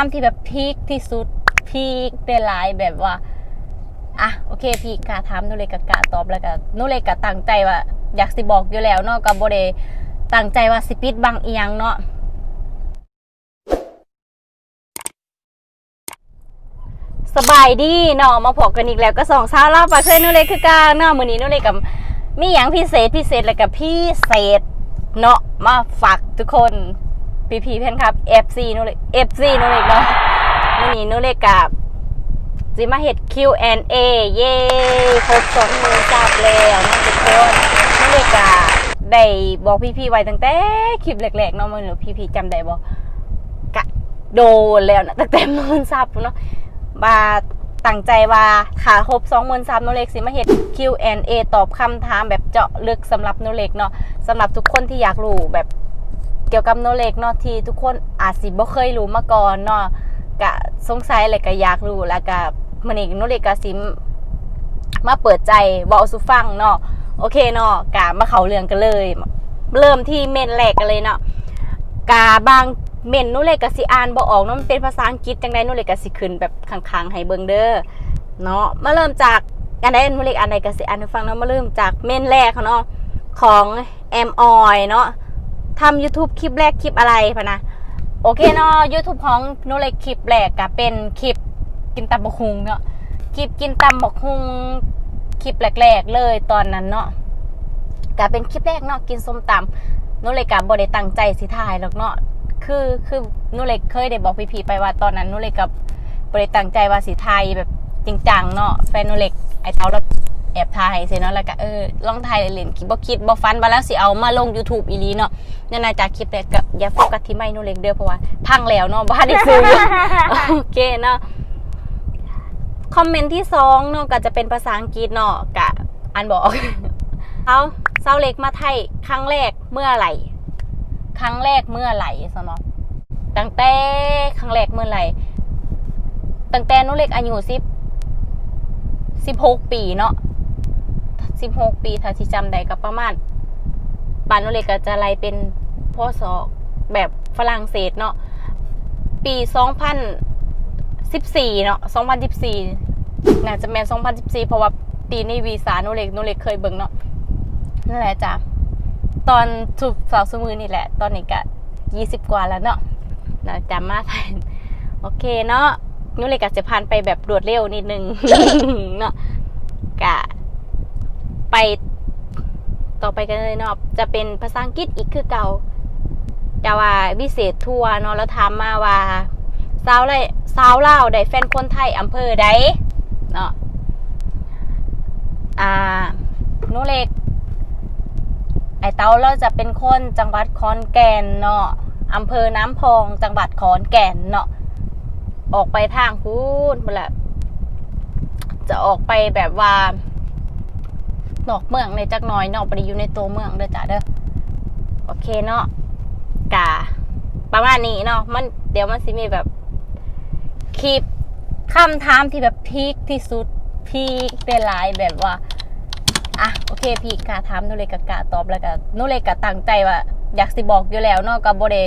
ามที่แบบพีคที่สุดพีคได้หลายแบบว่าอะโอเคพี่กาถามนูเลยกะกาตอบแล้วก็นูเลยกะตั้งใจว่า อยากสิบอกอยู่แล้วเนาะกับโบเดตั้งใจว่าสิปิดบังเอียงเนาะสบายดีเนาะมาพบกันอีกแล้วก็สองสาวเล่าปากเคยนูเลยคือกาเนาะมื้อนี้นูเลยกับมีหยังพิเศษพิเศษแล้วกับพี่เศษเนาะมาฝากทุกคน พี่พีเพ่นครับ FC นูเลย FC นูเลยเนาะมื้อนี้นูเลยกับจิมาเห็ด Q&A เย้ครบสองมือจับแล้วนะทุกคนนี่เลยกะได้บอกพี่ๆไว้ตั้งแต่คลิปแรกๆเนาะมันหรือพี่ๆจำได้บอกกะโดนแล้วนะตั้งแต่มื่นซับเนาะบาตั้งใจว่าขาครบสองมื่นซับโนเล็กสิมาเห็ด Q&A ตอบคำถามแบบเจาะลึกสำหรับโนเล็กเนาะสำหรับทุกคนที่อยากรู้แบบ เกี่ยวกับโนเล็กเนาะที่ทุกคนอาจสิบ่เคยรู้มาก่อนเนาะกะสงสัยอะไรก็อยากรู้แล้วก็มันอีกนุเรกกะสิมมาเปิดใจบอกสุฟังเนาะโอเคเนาะกะมาเขาเรื่องกันเลย เริ่มที่เมนแรกกันเลยเนาะกาบางเมนนุเรกกะสิอ่านบ่ออกเนาะมันเป็นภาษาอังกฤษจังไดนุเรกกะสิขึ้นแบบข้างๆให้เบิ่งเด้อเนาะมาเริ่มจากอันใดนุเรกอันใดกะสิอ่านให้ฟังเนาะมาเริ่มจากเมนแรกเขาเนาะของแอมออยเนาะ ทำ YouTube คลิปแรกคลิปอะไรพะนะโอเคเนาะ YouTube ของโนเล็กคลิปแรกก็เป็นคลิปกินตำบักฮุงเนาะคลิปกินตำบักฮุงคลิปแรกๆเลยตอนนั้นเนาะก็เป็นคลิปแรกเนาะกินส้มตำโนเล็กก็บ่ได้ตั้งใจสิถ่ายหรอกเนาะคือคือโนเล็กเคยได้บอกพี่ๆไปว่าตอนนั้นโนเล็กกับบ่ได้ตั้งใจว่าสิถ่ายแบบจริงจังเนาะแฟนโนเล็กไอ้เต้าเรา แอบถ่ายสิเนาะแล้วก็เออลองถ่ายเล่นๆคิดบ่คิดบ่ฟันว่าแล้วสิเอามาลง YouTube อีหลีเนาะนั่นนาจากคลิปแรกกับอย่าโฟกัสที่ไม่นูเล็กเด้อเพราะว่าพังแล้วเนาะบ้านได้ซื้อโอเคเนาะคอมเมนต์ที่สองเนาะก็จะเป็นภาษาอังกฤษเนาะกะอันบอกเอาเซาเล็กมาไทยครั้งแรกเมื่อไหร่ ครั้งแรกเมื่อไหร่สมอตั้งแต่ครั้งแรกเมื่อไหร่ตั้งแต่หนูเล็กอายุสิบสิบหกปีเนาะ สิบหกปีถ้าที่จำได้ก็ประมาณปานโนเลกก็จะไล่เป็นพ่อสอแบบฝรั่งเศสเนาะปี 2014 เนาะ2014น่าจะแมน2014 เพราะว่าปีนี้วีซ่าโนเลกโนเลกเคยเบิ่งเนาะนั่นแหละจ้ะตอนถูกสาวสมือนี่แหละ ตอนนี้ก็20 กว่าแล้วเนาะน่าจำมาทันโอเคเนาะโนเลกก็จะผ่านไปแบบรวดเร็วนิดนึงเนาะกะ ไปต่อไปกันเลยเนาะจะเป็นภาษาอังกฤษอีกคือเก่าแต่ว่าวิเศษทัวร์เนาะแล้วถามมาว่าสาวไรสาวเล่าได้แฟนคนไทยอำเภอใดเนาะอ่าหนูเล็ก ไอเต้าเราจะเป็นคนจังหวัดขอนแก่นเนาะอำเภอน้ำพองจังหวัดขอนแก่นเนาะออกไปทางพูดมาละจะออกไปแบบว่า นอกเมืองในจักน้อยเนอกไปอยู่ในตัวเมืองเด้อจ้ะเด้อโอเคเนาะกาประมาณนี้เนาะมันเดี๋ยวมันสิมีแบบคลิปคำถามที่แบบพีคที่สุดพีคได้หลายแบบว่าอะโอเคพี่กาถามนูเลกะกาตอบแล้วก็นูเลยกะตั้งใจว่า อยากสิบอกอยู่แล้วเนาะกับโบเด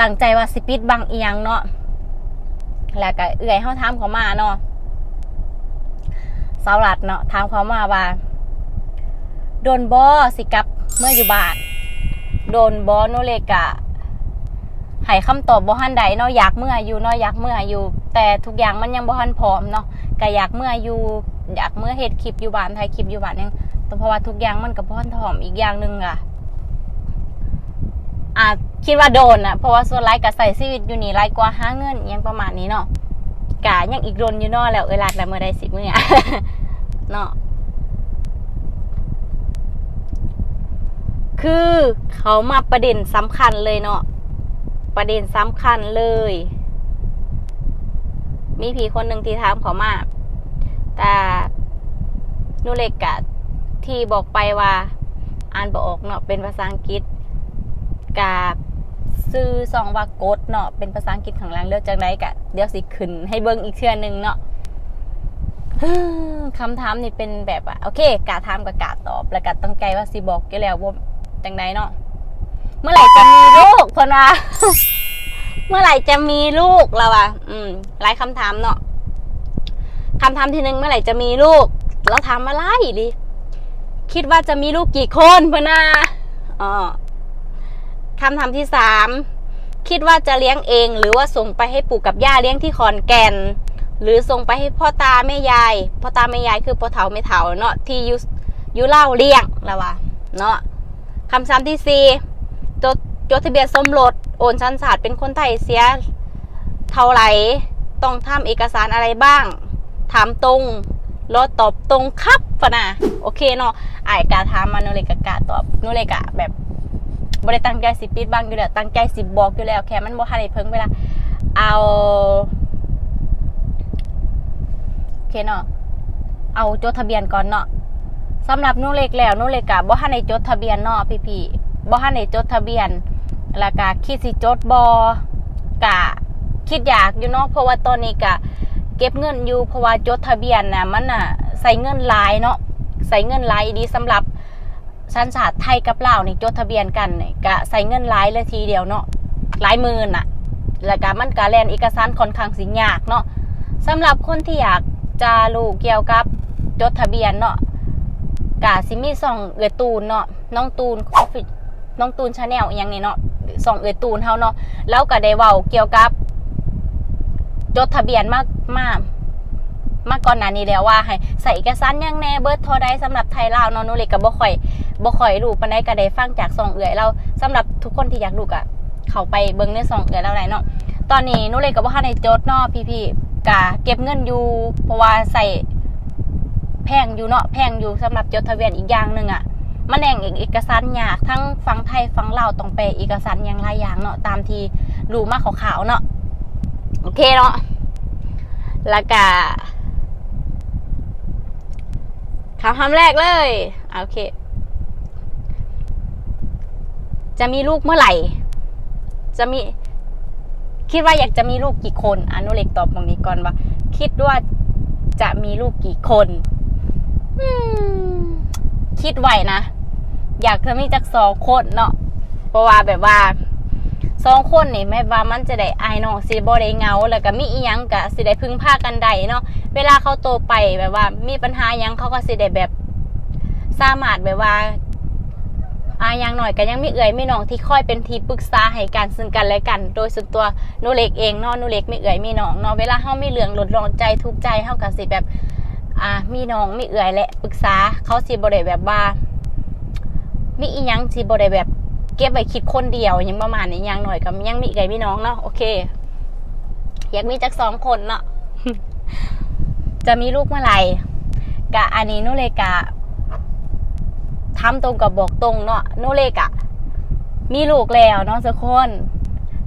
ตั้งใจว่าสิปิดบังเอียงเนาะแล้วก็เอื่อยเฮาถามเขามาเนาะสาวรัดเนาะถามเขามาว่า โดนบอสิกลับเมื่ออยู่บ้าน โดนบอโนเลกะให้คำตอบบ่ฮันใดเนาะอยากเมื่ออยู่เนาะอยากเมื่ออยู่ แต่ทุกอย่างมันยังบ่ฮันพร้อมเนาะก็อยากเมื่ออยู่อยากเมื่อเฮ็ดคลิปอยู่บ้านถ่ายคลิปอยู่บ้านยังแต่เพราะว่าทุกอย่างมันก็บ่ฮันพร้อมอีกอย่างหนึ่งอะอะคิดว่าโดนอะเพราะว่าส่วนหลายก็ใส่ชีวิตอยู่นี่หลายกว่าห้าเงินยังประมาณนี้เนาะกะยังอีกโดนอยู่นาะแล้วเอ้ยรักแล้วเมื่อใดสิเมื่อเนาะ คือเขามาประเด็นสำคัญเลยเนาะประเด็นสำคัญเลย มีผีคนหนึ่งที่ถามเขามาแต่นูเล็กกะที่บอกไปว่า อ่านบออกเนาะเป็นภาษาอังกฤษกับซื้อซองว่ากดเนาะเป็นภาษาอังกฤษข้างล่างเลือกจากไหนกะเดี๋ยวสิขึ้นให้เบิ้งอีกเทื่อหนึงเนาะคำถามนี่เป็นแบบว่าโอเค กาถามกับกาตอบ แล้วก็ตั้งใจว่าสิบอกอยู่แล้วว่า จังไดเนาะเมื่อไหร่จะมีลูกเพิ่นว่า เมื่อไหร่จะมีลูกเราอะอืมหลายคำถามเนาะคำถามที่หนึ่งเมื่อไหร่จะมีลูก เราถามอะไรดิคิดว่าจะมีลูกกี่คนพะนาอ๋อคำถามที่สามคิดว่าจะเลี้ยงเอง หรือว่าส่งไปให้ปู่กับย่าเลี้ยงที่ขอนแก่น หรือส่งไปให้พ่อตาแม่ยายพ่อตาแม่ยายคือพ่อเฒ่าแม่เฒ่าเนาะที่อยูยูเล่าเลี้ยงแล้ววะเนาะ คำถามที่สี่จดจดทะเบียนสมรสโอนชันศาสตร์เป็นคนไทยเสียเท่าไหร่ต้องทำเอกสารอะไรบ้าง ถามตรงรอตอบตรงครับปะนะโอเคเนาะไอายกาถามมาโนเลยกะกาตอบโนเลกะแบบบริตั้งใจสิปิดบังอยู่แล้วตั้งใจสิบอกอยู่แล้วแค่มันบ่ทันได้เพิ่งเวลาเอาโอเคเนาะเอาจดทะเบียนก่อนเนาะ สำหรับหนูเล็กแล้วหนูเล็กกะบ่ทันได้จดทะเบียนเนาะพี่ๆบ่ทันได้จดทะเบียนแล้วก็คิดสิจดบอกะคิดอยากอยู่เนาะเพราะว่าตอนนี้กะเก็บเงินอยู่เพราะว่าจดทะเบียนน่ะมันน่ะใส่เงินหลายเนาะใส่เงินหลายดีสำหรับสัญชาติไทยกับลาวนี่จดทะเบียนกันนี่ก็ใส่เงินหลายเลยทีเดียวเนาะหลายหมื่นน่ะแล้วก็มันก็แลนเอกสารค่อนข้างสิยากเนาะสำหรับคนที่อยากจะรู้เกี่ยวกับจดทะเบียนเนาะ กะสิมีส่องเอือตูนเนาะน้องตูนออฟฟิศน้องตูนชาแนลอหยังนี่เนาะส่องเอือตูนเฮาเนาะแล้วก็ได้เว้าเกี่ยวกับจดทะเบียนมากมากมาก่อนหน้านี้แล้วว่าให้ใส่เอกสารยังแน่เบิร์ดโทรได้สำหรับไทยลาวเนาะนูเล็กก็บ่ค่อยบ่ค่อยรู้ปานใดก็ได้ฟังจากสองเอื่อยเราสำหรับทุกคนที่อยากรู้ก็เข้าไปเบิ่งในสองเอื่อยเราได้เนาะตอนนี้นูเล็กก็บ่ทันได้จดเนาะพี่ๆก็เก็บเงินอยู่เพราะว่าใส่ แพงอยู่เนาะแพงอยู่สำหรับจดทะเบียนอีกอย่างหนึ่งอะมันแน่งเอกสารยากทั้งฟังไทยฟังลาวต้องไปเอกสารอย่างหลายอย่างเนาะตามที่รู้มาขาวๆเนาะโอเคเนาะแล้วก็คำคำแรกเลยโอเค จะมีลูกเมื่อไหร่ จะมี คิดว่าอยากจะมีลูกกี่คนอนุเล็กตอบตรงนี้ก่อนว่า คิดว่าจะมีลูกกี่คน คิดไหวนะ อยากจะมีจักสองคนเนาะเพราะว่าแบบว่าสองคนนี่แม่ว่ามันจะได้อายน้องสิบ่ได้เงา แล้วก็มีอีหยังก็สิได้พึ่งพากันได้เนาะเวลาเขาโตไปแบบว่า มีปัญหาหยังเขาก็สิได้แบบสามารถแบบว่าอาย่งหน่อยก็ยังไมีเอื่อยมีน้องที่ค่อยเป็นที่ปรึกษาให้กันซึ่งกันและกัน โดยส่วนตัวนูเล็กเองเนาะนูเล็กไมีเอื่อยมีน้องเนาะเวลาเฮาไมีเรื่องหลดรอนใจทุกใจเฮาก็สิแบบ อ่ามีน้องมีเอื่อยและปรึกษาเขาสิบ่ได้แบบว่า มีอีหยังสิบ่ได้แบบ เก็บไว้คิดคนเดียวยังประมาณนี้ยังหน่อยกับยังมีไก่มีน้องเนาะโอเค อยากมีจักสองคนเนาะจะมีลูกเมื่อไหร่กะอันนี้นุเลกะทำตรงกับบอกตรงเนาะนุเลกะ มีลูกแล้วเนาะทุกคน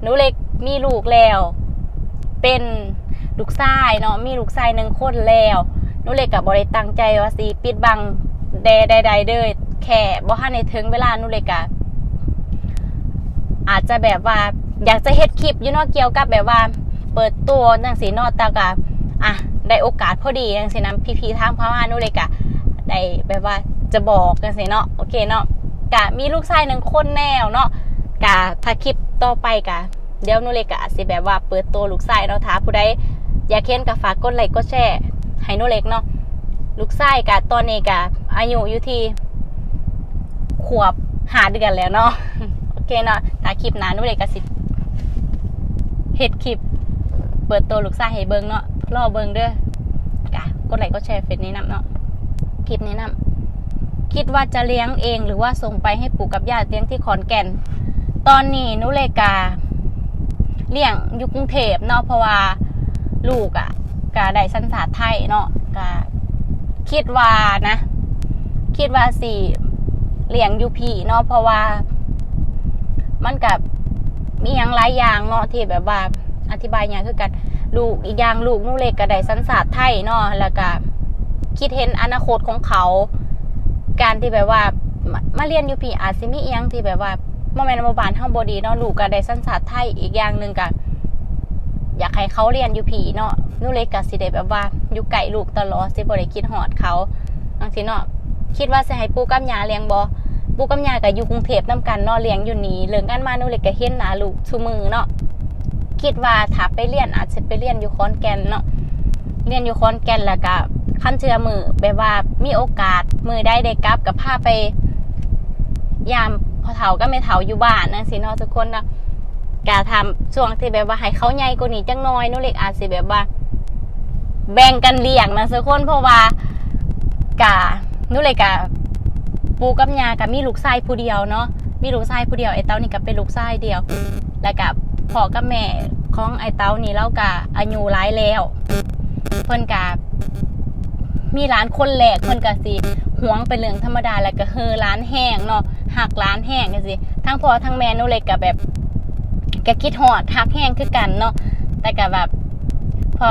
นุเลกมีลูกแล้ว เป็นลูกชายเนาะมีลูกชายหนึ่งคนแล้ว นุเล็กกับบริตั้งใจว่าสีปิดบังใดใดๆเด้อแค่บ่ทันในถึงเวลานุเล็กกะอาจจะแบบว่าอยากจะเฮ็ดคลิปอยู่นอกเกี่ยวกับแบบว่า เปิดตัวจังสีนอตากะอะได้โอกาสพอดีจังสีน้ำพี่ๆทางพม่านูเลยกะได้แบบว่าจะบอกจังสีเนาะโอเคเนาะกะมีลูกชายหนึ่งคนแนวเนาะกะถ้าคลิปต่อไปกะเดี๋ยวนูเลยกะสิแบบว่าเปิดตัวลูกชายเนาะถ้าผู้ใดอยากเห็นกะฝากกดไลค์กดแชร์ ให้นู่นเล็กเนาะลูกชายกะตอนนี้กะอายุอยู่ที่ขวบหาเดือนแล้วเนาะโอเคเนาะถ้าคลิปหนานุ่นเลยกสิเฮ็ดคลิป เปิดตัวลูกชายให้เบิงเนาะรอเบิงเด้อกะกดไลค์กดแชร์เฟซแนะนำเนาะคลิปแนะนำคิดว่าจะเลี้ยงเองหรือว่าส่งไปให้ปู่กับย่าเลี้ยงที่ขอนแก่น ตอนนี้นุเลกาเลี้ยงอยู่กรุงเทพเนาะเพราะว่าลูกอะ่ะ กะได้สัญชาติไทยเนาะกะคิดว่านะ คิดว่าสิเลี้ยงอยู่พี่เนาะเพราะว่า มันกับมีอย่างหลายอย่างเนาะที่แบบว่า อธิบายอย่างคือกันลูกอีกอย่างลูกนุ่เล็กก็ได้สัญชาติไทยเนาะแล้วก็คิดเห็นอนาคตของเขา การที่แบบว่ามามาเรียนอยู่พี่อาจสิมีอียงที่แบบว่าโมเมนต์โมบานเฮาบ่ดีเนาะลูกก็ได้สัญชาติไทยอีกอย่างหนึ่งก็ อยากให้เขาเรียนอยู่พี่เนาะนุ่เล็กก็สิได้แบบว่าอยู่ไกลลูกตลอดสิบ่ได้คิดฮอดเขาบางทีเนาะคิดว่าสิให้ปู่กับย่าเลี้ยงบ่ปูกับยากับอยู่กรุงเทพนํกันเนาะเลี้ยงอยู่นี่เรื่องกันมานูเลยก็เห็นหนาลูกชูมือเนาะคิดว่าถ้าไปเรียนอาจจะไปเรียนอยู่ขอนแกนเนาะเรียนอยู่ขอนแกนแล้วก็ขั้นเชื่อมือแบบว่ามีโอกาสมือได้ได้กลับกับพาไป ยามพอเฒ่าก็ไม่เฒ่าอยู่บ้านนะสิเนาะทุกคนเนาะ กาทำช่วงที่แบบว่าให้เขาใหญ่กว่านี้จังน้อยนุ่เล็กอาจสิแบบว่า แบ่งกันเลี้ยงนะทุกคนเพราะว่ากานุ่เล็กกะปูกับยากับมีลูกชายผู้เดียวเนาะมีลูกชายผู้เดียวไอ้เต้านี่ก็เป็นลูกชายเดียว แล้วกับพ่อกับแม่ของไอ้เต้านี่เล่ากะอายุร้ายแล้วเพิ่นกะมีร้านคนแหลกเพิ่นกะสิหวงเป็นเรื่องธรรมดาแล้วก็เฮอร้านแห้งเนาะหักร้านแห้งกันสิทั้งพ่อทั้งแม่นูเล็กกะแบบ ก็คิดหอดหักแห้งคือกันเนาะแต่กะแบบพอ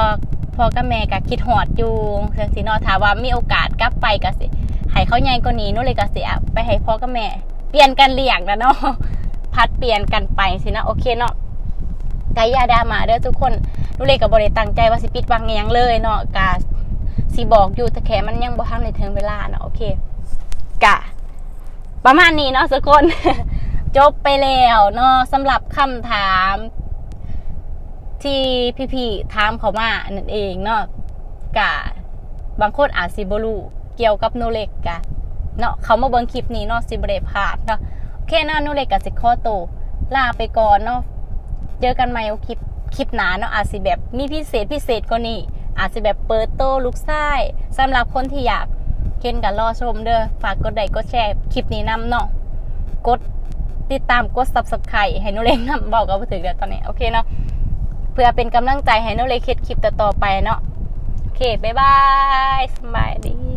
พอกับแม่กะคิดหอดอยู่จังซี่เนาะถ้าว่ามีโอกาสกลับไปกะสิให้เขาใหญ่กว่านี้นูเล็กกะสิเอาไปให้พ่อกับแม่ เปลี่ยนกันเลี้ยงนะเนาะพัดเปลี่ยนกันไปสินะโอเคเนาะกายาดามาเด้อทุกคนนูเล็กกับบริตั้งใจว่าสิปิดวังอิหยังเลยเนาะกาสิบอกอยู่แต่แค่มันยังบ่ทันในถึงเวลาเนาะโอเคกะประมาณนี้เนาะทุกคน จบไปแล้วเนาะสำหรับคำถามที่พี่ๆถามเขามานั่นเองเนาะกะบางคนอาจสิบรูเกี่ยวกับโนเล็กกะเนาะเขามาเบิ่งคลิปนี้เนาะสิบเรพาดเนาะโอเคเนาะโนเล็กกับสิข้อโตวลาไปก่อนเนาะเจอกันใหม่คลิปคลิปหนาเนาะอาจสิแบบมีพิเศษพิเศษกว่านี้อาจสิแบบเปิดโตลูกไส้สำหรับคนที่อยากเห็นกันรอชมเด้อฝากกดไลค์กดแชร์คลิปนี้นำเนาะกด ติดตามกด subscribe ให้นุเล็กนำบอกกับถึงเดี๋ยวตอนนี้โอเคเนาะเพื่อเป็นกำลังใจให้นุเล็กเฮ็ดคลิปต่อๆไปเนาะโอเคบ๊ายบายสบายดี